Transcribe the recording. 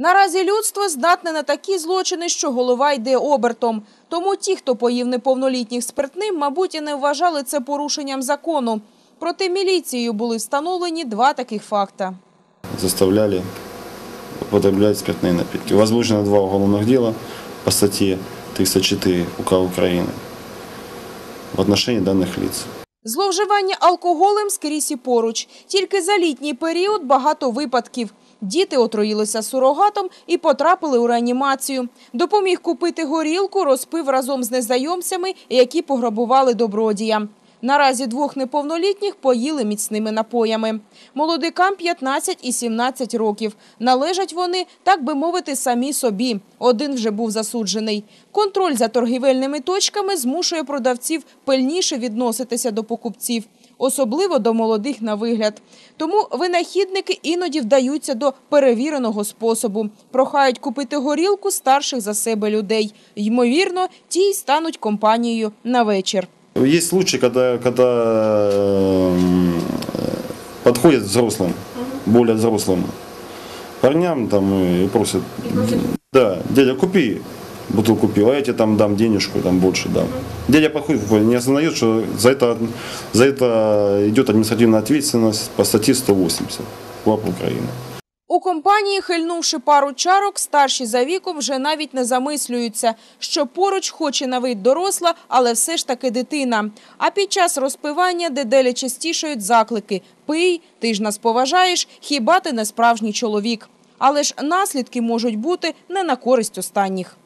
Наразі людство здатне на такі злочини, що голова йде обертом. Тому ті, хто поїв неповнолітніх спиртним, мабуть, і не вважали це порушенням закону. Проте міліцією були встановлені два таких факта. заставляли употреблять спиртные напитки. Возбуждено два уголовных дела по статье 304 УК Украины в отношении данных лиц. Зловживання алкоголем скрізь і поруч. Тільки за літній період багато випадків. Діти отруїлися сурогатом і потрапили у реанімацію. Допоміг купити горілку, розпив разом з незнайомцями, які пограбували добродія. Наразі двох неповнолітніх поїли міцними напоями. Молодикам 15 і 17 років. Належать вони, так би мовити, самі собі. Один вже був засуджений. Контроль за торгівельними точками змушує продавців пильніше відноситися до покупців, особливо до молодих на вигляд. Тому винахідники іноді вдаються до перевіреного способу. Прохають купити горілку старших за себе людей. Ймовірно, ті й стануть компанією на вечір. Есть случаи, когда, когда эм, подходят взрослым, более взрослым парням там и просят, да, дядя, купи бутылку пива, а я тебе там дам денежку, там больше дам. Дядя подходит, не осознает, что за это, за это идет административная ответственность по статье 180 КУАП Украины. У компанії, хильнувши пару чарок, старші за віком вже навіть не замислюються, що поруч хоч і на вид доросла, але все ж таки дитина. А під час розпивання деделі частішають заклики «Пий, ти ж нас поважаєш, хіба ти не справжній чоловік?» Але ж наслідки можуть бути не на користь останніх.